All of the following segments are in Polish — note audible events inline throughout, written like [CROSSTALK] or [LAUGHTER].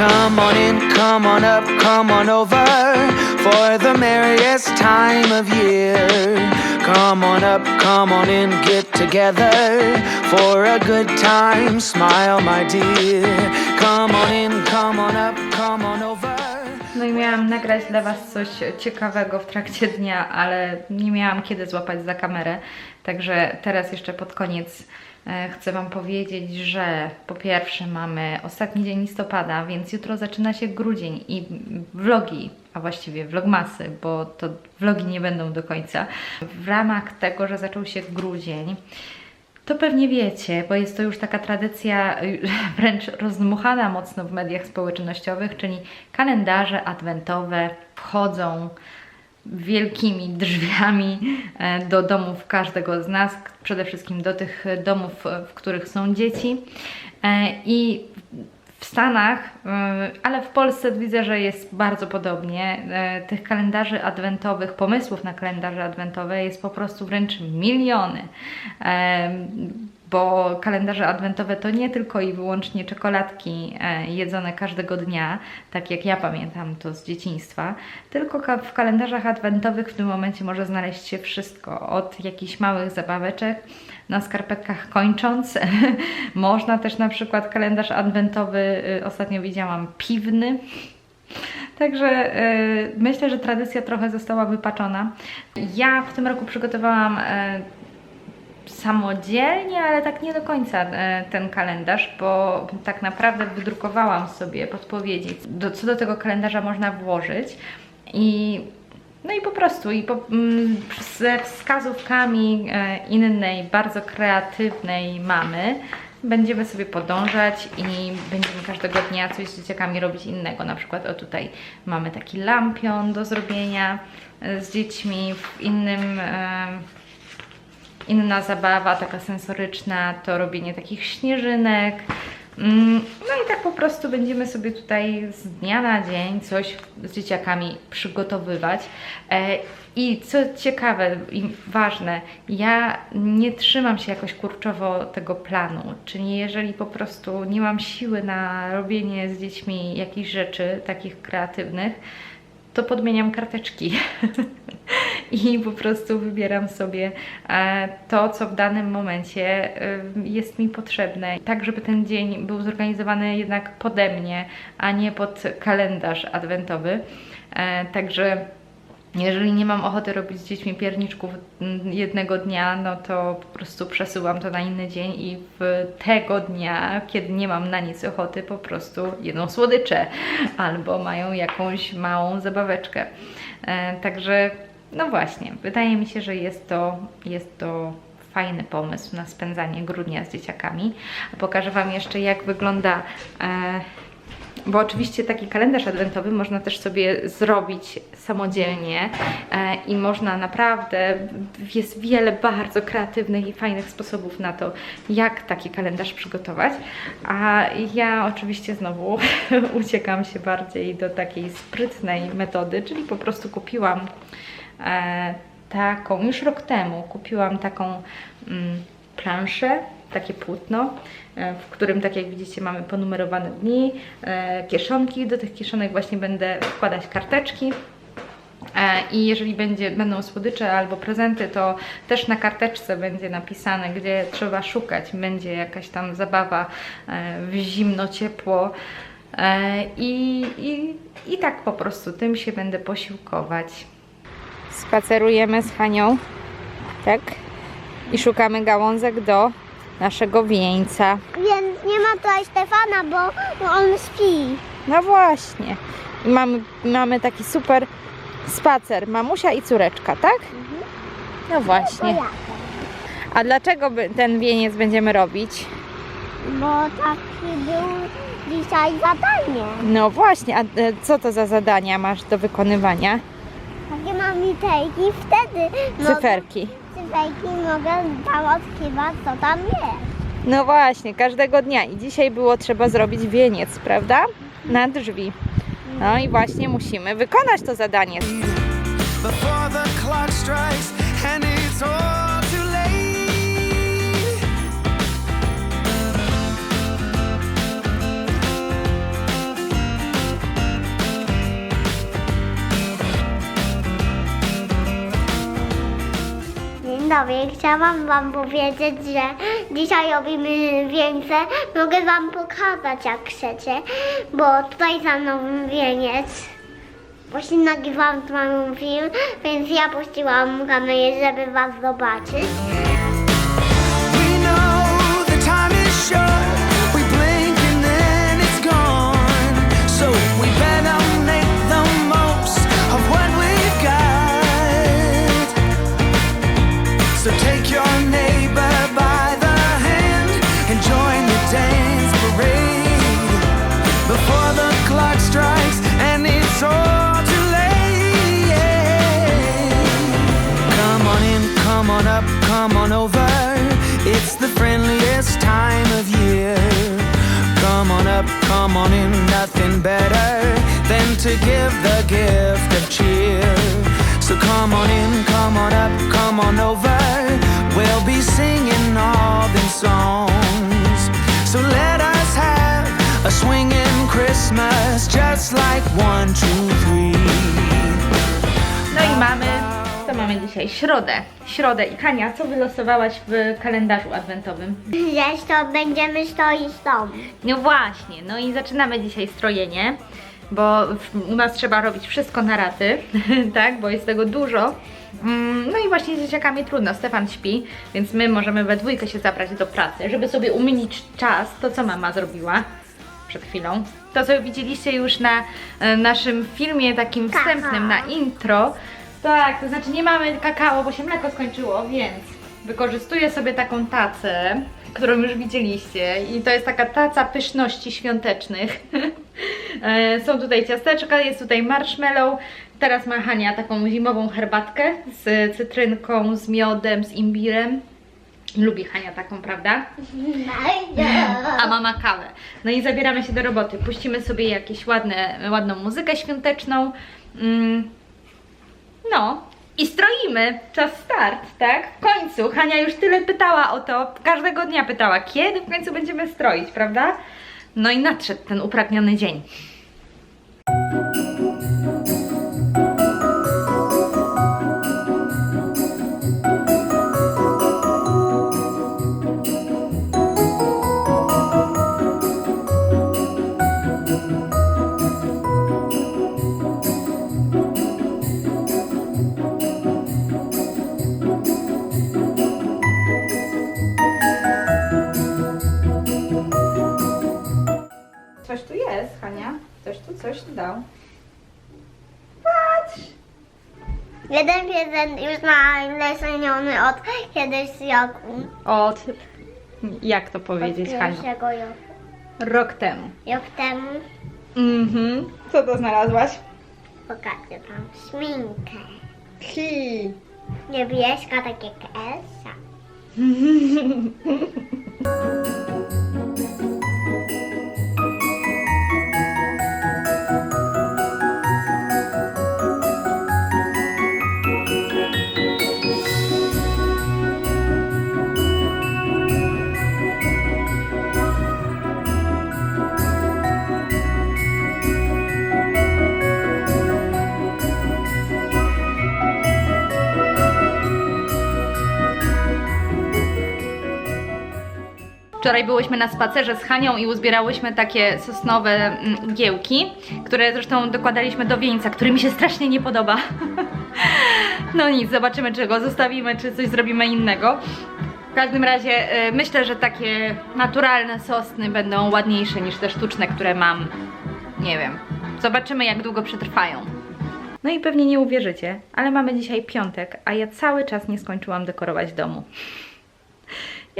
Come on in, come on up, come on over for the merriest time of year. Come on up, come on in, get together for a good time. Smile, my dear. Come on in, come on up, come on over. No i miałam nagrać dla Was coś ciekawego w trakcie dnia, ale nie miałam kiedy złapać za kamerę. Także teraz jeszcze pod koniec chcę Wam powiedzieć, że po pierwsze mamy ostatni dzień listopada, więc jutro zaczyna się grudzień i vlogi, a właściwie vlogmasy, bo to vlogi nie będą do końca. W ramach tego, że zaczął się grudzień, to pewnie wiecie, bo jest to już taka tradycja [LAUGHS] wręcz rozdmuchana mocno w mediach społecznościowych, czyli kalendarze adwentowe wchodzą wielkimi drzwiami e, do domów każdego z nas, przede wszystkim do tych domów, w których są dzieci. E, I w Stanach, y, ale w Polsce widzę, że jest bardzo podobnie. E, Tych kalendarzy adwentowych, pomysłów na kalendarze adwentowe jest po prostu wręcz miliony. Bo kalendarze adwentowe to nie tylko i wyłącznie czekoladki e, jedzone każdego dnia, tak jak ja pamiętam to z dzieciństwa, tylko w kalendarzach adwentowych w tym momencie może znaleźć się wszystko, od jakichś małych zabaweczek, na skarpetkach kończąc. [LAUGHS] Można też na przykład kalendarz adwentowy, y, ostatnio widziałam piwny. Także y, myślę, że tradycja trochę została wypaczona. Ja w tym roku przygotowałam y, samodzielnie, ale tak nie do końca e, ten kalendarz, bo tak naprawdę wydrukowałam sobie podpowiedzi, do, co do tego kalendarza można włożyć i no i po prostu i po, mm, ze wskazówkami e, innej, bardzo kreatywnej mamy będziemy sobie podążać i będziemy każdego dnia coś z dzieciakami robić innego. Na przykład o tutaj mamy taki lampion do zrobienia e, z dziećmi w innym e, Inna zabawa, taka sensoryczna, to robienie takich śnieżynek. Mm, No i tak po prostu będziemy sobie tutaj z dnia na dzień coś z dzieciakami przygotowywać. E, I co ciekawe i ważne, ja nie trzymam się jakoś kurczowo tego planu, czyli jeżeli po prostu nie mam siły na robienie z dziećmi jakichś rzeczy takich kreatywnych, to podmieniam karteczki [LAUGHS] [LAUGHS] i po prostu wybieram sobie e, to, co w danym momencie e, jest mi potrzebne, tak żeby ten dzień był zorganizowany jednak pode mnie, a nie pod kalendarz adwentowy. E, Także jeżeli nie mam ochoty robić z dziećmi pierniczków mm, jednego dnia, no to po prostu przesyłam to na inny dzień i w tego dnia, kiedy nie mam na nic ochoty, po prostu jedzą słodycze albo mają jakąś małą zabaweczkę. Także no właśnie, wydaje mi się, że jest to, jest to fajny pomysł na spędzanie grudnia z dzieciakami. Pokażę Wam jeszcze, jak wygląda e, bo oczywiście taki kalendarz adwentowy można też sobie zrobić samodzielnie e, i można naprawdę, jest wiele bardzo kreatywnych i fajnych sposobów na to, jak taki kalendarz przygotować. A ja oczywiście znowu [LAUGHS] uciekam się bardziej do takiej sprytnej metody, czyli po prostu kupiłam taką, już rok temu kupiłam taką mm, planszę, takie płótno, e, w którym, tak jak widzicie, mamy ponumerowane dni, e, kieszonki. Do tych kieszonek właśnie będę wkładać karteczki. E, I jeżeli będzie, będą słodycze albo prezenty, to też na karteczce będzie napisane, gdzie trzeba szukać. Będzie jakaś tam zabawa e, w zimno, ciepło. E, I, i, I tak po prostu tym się będę posiłkować. Spacerujemy z Hanią, tak? I szukamy gałązek do naszego wieńca. Więc nie ma tutaj Stefana, bo, bo on śpi. No właśnie. I mamy, mamy taki super spacer. Mamusia i córeczka, tak? No właśnie. A dlaczego ten wieniec będziemy robić? Bo taki był dzisiaj zadanie. No właśnie, a e, co to za zadania masz do wykonywania? Mam litejki, wtedy mogę, Cyferki. cyferki mogę tam odkrywać, co tam jest. No właśnie, każdego dnia. I dzisiaj było trzeba zrobić wieniec, prawda? Na drzwi. No i właśnie musimy wykonać to zadanie. Before the clock strikes and it's all widzowie, chciałam wam powiedzieć, że dzisiaj robimy wieńce. Mogę wam pokazać jak chcecie, bo tutaj za mną wieniec. Właśnie nagrywałam moją film, więc ja puściłam kamerę, żeby was zobaczyć. It's the friendliest time of year. Come on up, come on in, nothing better than to give the gift of cheer. So come on in, come on up, come on over. We'll be singing all them songs. So let us have a swinging Christmas, just like one, two, three. No i mamy, co mamy dzisiaj? Środę. Środę. I Hania, co wylosowałaś w kalendarzu adwentowym? Zresztą będziemy stoić w domu. No właśnie, no i zaczynamy dzisiaj strojenie, bo w- u nas trzeba robić wszystko na raty, [LAUGHS] tak, bo jest tego dużo. Mm, No i właśnie z dzieciakami trudno, Stefan śpi, więc my możemy we dwójkę się zabrać do pracy, żeby sobie umilić czas, to co mama zrobiła przed chwilą. To co widzieliście już na e, naszym filmie takim wstępnym, na intro. Tak, to znaczy nie mamy kakao, bo się mleko skończyło, więc wykorzystuję sobie taką tacę, którą już widzieliście i to jest taka taca pyszności świątecznych. [LAUGHS] E, Są tutaj ciasteczka, jest tutaj marshmallow, teraz ma Hania taką zimową herbatkę z cytrynką, z miodem, z imbirem. Lubi Hania taką, prawda? A mama kawę. No i zabieramy się do roboty. Puścimy sobie jakieś ładne, ładną muzykę świąteczną. Mm. No. I stroimy. Czas start, tak? W końcu. Hania już tyle pytała o to. Każdego dnia pytała, kiedy w końcu będziemy stroić, prawda? No i nadszedł ten upragniony dzień. Jeden już nalesieniony od kiedyś roku. Od... Jak to Od powiedzieć, Haniu? pierwszego roku. Rok temu. Rok temu Mhm. Co to znalazłaś? pokażę wam szminkę. Hi. Niebieska, tak jak Elsa. [LAUGHS] Wczoraj byłyśmy na spacerze z Hanią i uzbierałyśmy takie sosnowe mm, igiełki, które zresztą dokładaliśmy do wieńca, który mi się strasznie nie podoba. [LAUGHS] No nic, zobaczymy czy go zostawimy, czy coś zrobimy innego. W każdym razie e, myślę, że takie naturalne sosny będą ładniejsze niż te sztuczne, które mam. Nie wiem. Zobaczymy jak długo przetrwają. No i pewnie nie uwierzycie, ale mamy dzisiaj piątek, a ja cały czas nie skończyłam dekorować domu.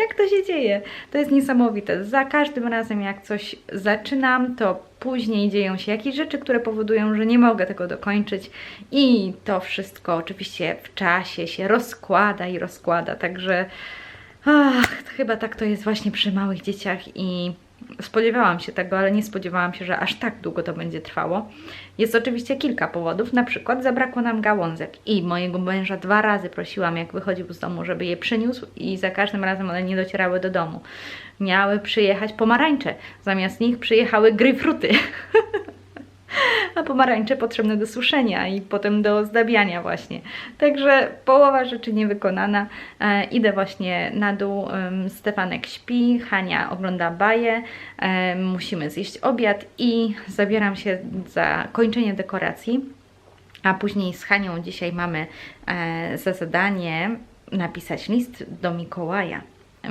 Jak to się dzieje? To jest niesamowite. Za każdym razem, jak coś zaczynam, to później dzieją się jakieś rzeczy, które powodują, że nie mogę tego dokończyć, i to wszystko oczywiście w czasie się rozkłada i rozkłada. Także ach, chyba tak to jest właśnie przy małych dzieciach i spodziewałam się tego, ale nie spodziewałam się, że aż tak długo to będzie trwało. Jest oczywiście kilka powodów, na przykład zabrakło nam gałązek i mojego męża dwa razy prosiłam, jak wychodził z domu, żeby je przyniósł i za każdym razem one nie docierały do domu. Miały przyjechać pomarańcze, zamiast nich przyjechały gryfruty. [LAUGHS] [LAUGHS] a pomarańcze potrzebne do suszenia i potem do ozdabiania właśnie. Także połowa rzeczy niewykonana. E, idę właśnie na dół, em, Stefanek śpi, Hania ogląda baję, e, musimy zjeść obiad i zabieram się za kończenie dekoracji. A później z Hanią dzisiaj mamy e, za zadanie napisać list do Mikołaja,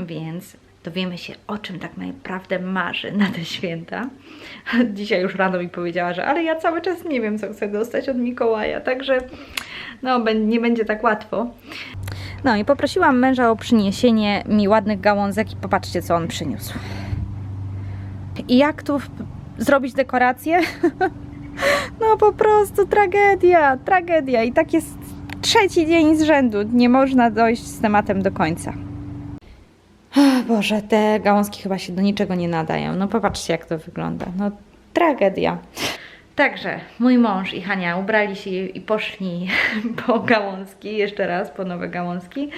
więc dowiemy się, o czym tak naprawdę marzy na te święta. [LAUGHS] Dzisiaj już rano mi powiedziała, że ale ja cały czas nie wiem, co chcę dostać od Mikołaja, także no, nie będzie tak łatwo. No i poprosiłam męża o przyniesienie mi ładnych gałązek i popatrzcie, co on przyniósł. I jak tu zrobić dekorację? [LAUGHS] No po prostu tragedia, tragedia. I tak jest trzeci dzień z rzędu. Nie można dojść z tematem do końca. Boże, te gałązki chyba się do niczego nie nadają. No popatrzcie, jak to wygląda. No tragedia. Także mój mąż i Hania ubrali się i poszli [LAUGHS] po gałązki, jeszcze raz po nowe gałązki.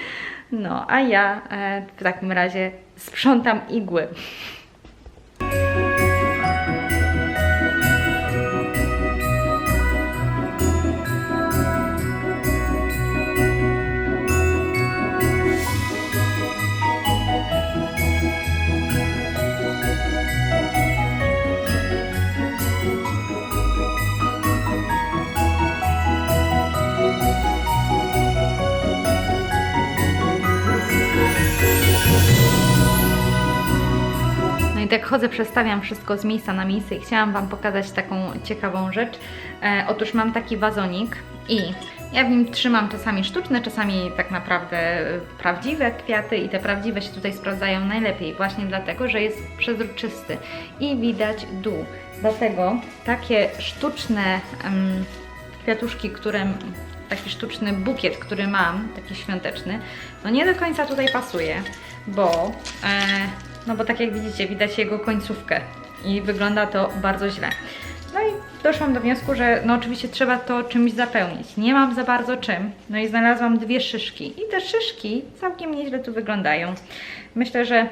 No, a ja e, w takim razie sprzątam igły. Chodzę, przestawiam wszystko z miejsca na miejsce i chciałam Wam pokazać taką ciekawą rzecz. E, otóż mam taki wazonik i ja w nim trzymam czasami sztuczne, czasami tak naprawdę prawdziwe kwiaty i te prawdziwe się tutaj sprawdzają najlepiej właśnie dlatego, że jest przezroczysty i widać dół. Dlatego takie sztuczne em, kwiatuszki, które taki sztuczny bukiet, który mam, taki świąteczny, no nie do końca tutaj pasuje, bo e, no bo tak jak widzicie, widać jego końcówkę i wygląda to bardzo źle. No i doszłam do wniosku, że no oczywiście trzeba to czymś zapełnić. Nie mam za bardzo czym. No i znalazłam dwie szyszki. I te szyszki całkiem nieźle tu wyglądają. Myślę, że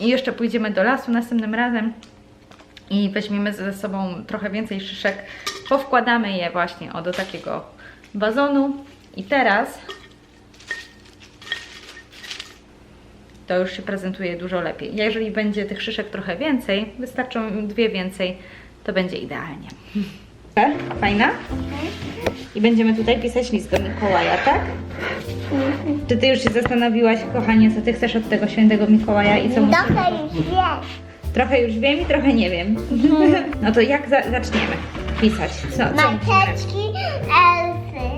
jeszcze pójdziemy do lasu następnym razem i weźmiemy ze sobą trochę więcej szyszek. Powkładamy je właśnie o do takiego wazonu. I teraz to już się prezentuje dużo lepiej. Jeżeli będzie tych szyszek trochę więcej, wystarczą dwie więcej, to będzie idealnie. [LAUGHS] Fajna? I będziemy tutaj pisać list do Mikołaja, tak? Czy ty już się zastanowiłaś, kochanie, co ty chcesz od tego świętego Mikołaja i co mu... Trochę już wiesz. Trochę już wiem i trochę nie wiem. [LAUGHS] No to jak za zaczniemy pisać? Co, co? Majteczki [LAUGHS] Elsy.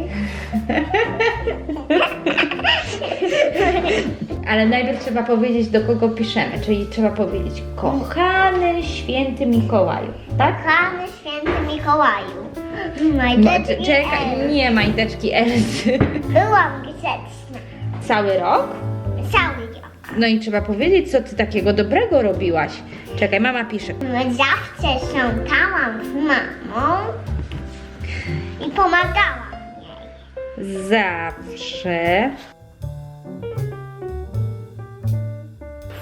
Ale najpierw trzeba powiedzieć, do kogo piszemy, czyli trzeba powiedzieć kochany święty Mikołaju, tak? Kochany święty Mikołaju. Majteczki Czekaj, Elsy. nie majteczki Elsy. Byłam grzeczna. Cały rok? Cały rok. No i trzeba powiedzieć, co ty takiego dobrego robiłaś. Czekaj, mama pisze. Zawsze sprzątałam z mamą i pomagałam jej. Zawsze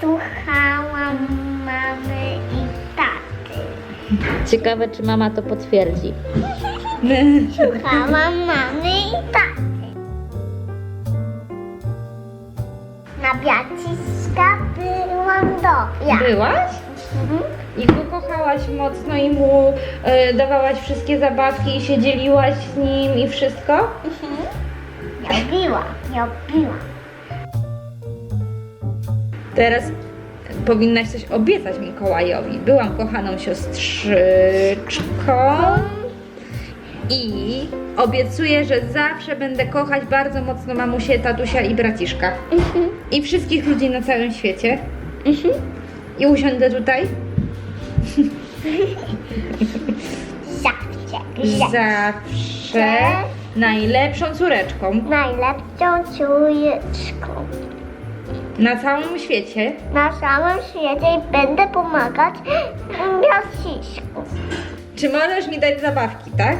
Słuchałam mamy i taty. Ciekawe, czy mama to potwierdzi. Słuchałam mamy i taty. Na Biaciska byłam dobra. Byłaś? Mhm. I go kochałaś mocno i mu e, dawałaś wszystkie zabawki i się dzieliłaś z nim i wszystko? Mhm. Robiłam, robiłam. Teraz powinnaś coś obiecać Mikołajowi. Byłam kochaną siostrzyczką i obiecuję, że zawsze będę kochać bardzo mocno mamusię, tatusia i braciszka. I wszystkich ludzi na całym świecie. I usiądę tutaj Zawsze, zawsze najlepszą córeczką najlepszą córeczką na całym świecie. na całym świecie i będę pomagać Biacisku. Czy możesz mi dać zabawki, tak?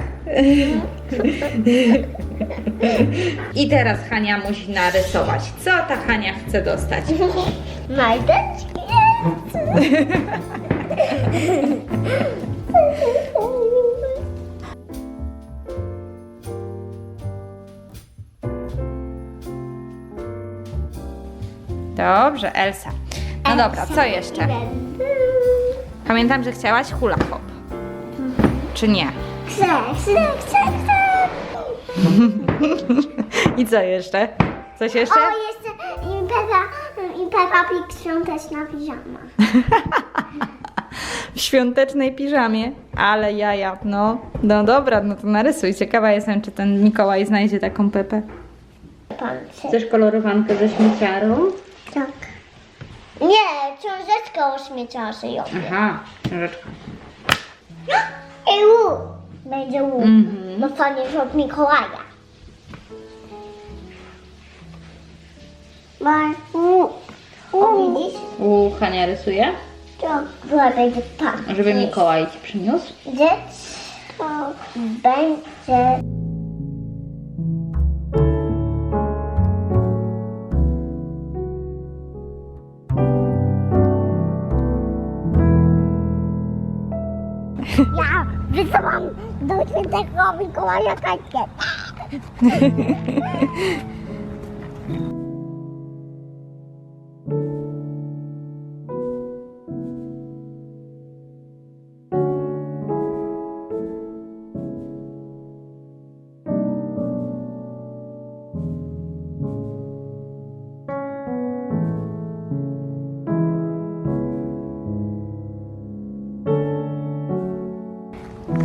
I teraz Hania musi narysować. Co ta Hania chce dostać? Elsy. [LAUGHS] Dobrze, Elsa. No dobra, co jeszcze? Pamiętam, że chciałaś hula hop. Czy nie? Chcę, chcę, chcę, chcę. I co jeszcze? Coś jeszcze? O, jeszcze i Peppa, i Peppa Pig świąteczna piżama. [LAUGHS] W świątecznej piżamie, ale jaja, no. No dobra, no to narysuj. Ciekawa jestem, czy ten Mikołaj znajdzie taką Pepę. Chcesz kolorowankę ze śmieciarą? Tak. Nie, książeczkę o śmieciarzy ją. Aha, książeczka. I łuk. Będzie łuk. Mhm. Dostaniesz od Mikołaja. Masz łuk. O, widzisz? U Hania rysuje, To była będzie pan. żeby Mikołaj ci przyniósł. Gdzie to będzie... Ja wysyłam do świętego Mikołaja takie.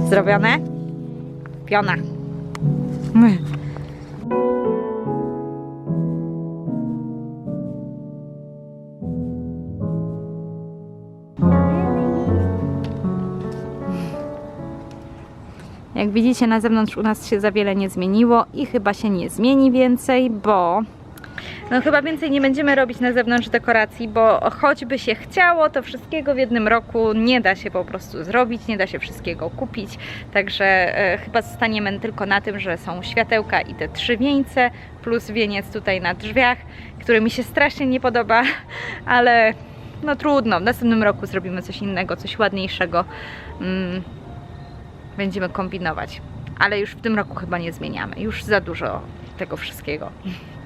Zrobione? Piona. Jak widzicie, na zewnątrz u nas się za wiele nie zmieniło i chyba się nie zmieni więcej, bo no chyba więcej nie będziemy robić na zewnątrz dekoracji, bo choćby się chciało, to wszystkiego w jednym roku nie da się po prostu zrobić, nie da się wszystkiego kupić. Także e, chyba zostaniemy tylko na tym, że są światełka i te trzy wieńce, plus wieniec tutaj na drzwiach, który mi się strasznie nie podoba, [LAUGHS] ale no trudno. W następnym roku zrobimy coś innego, coś ładniejszego. Mm, będziemy kombinować. Ale już w tym roku chyba nie zmieniamy. Już za dużo tego wszystkiego. [LAUGHS]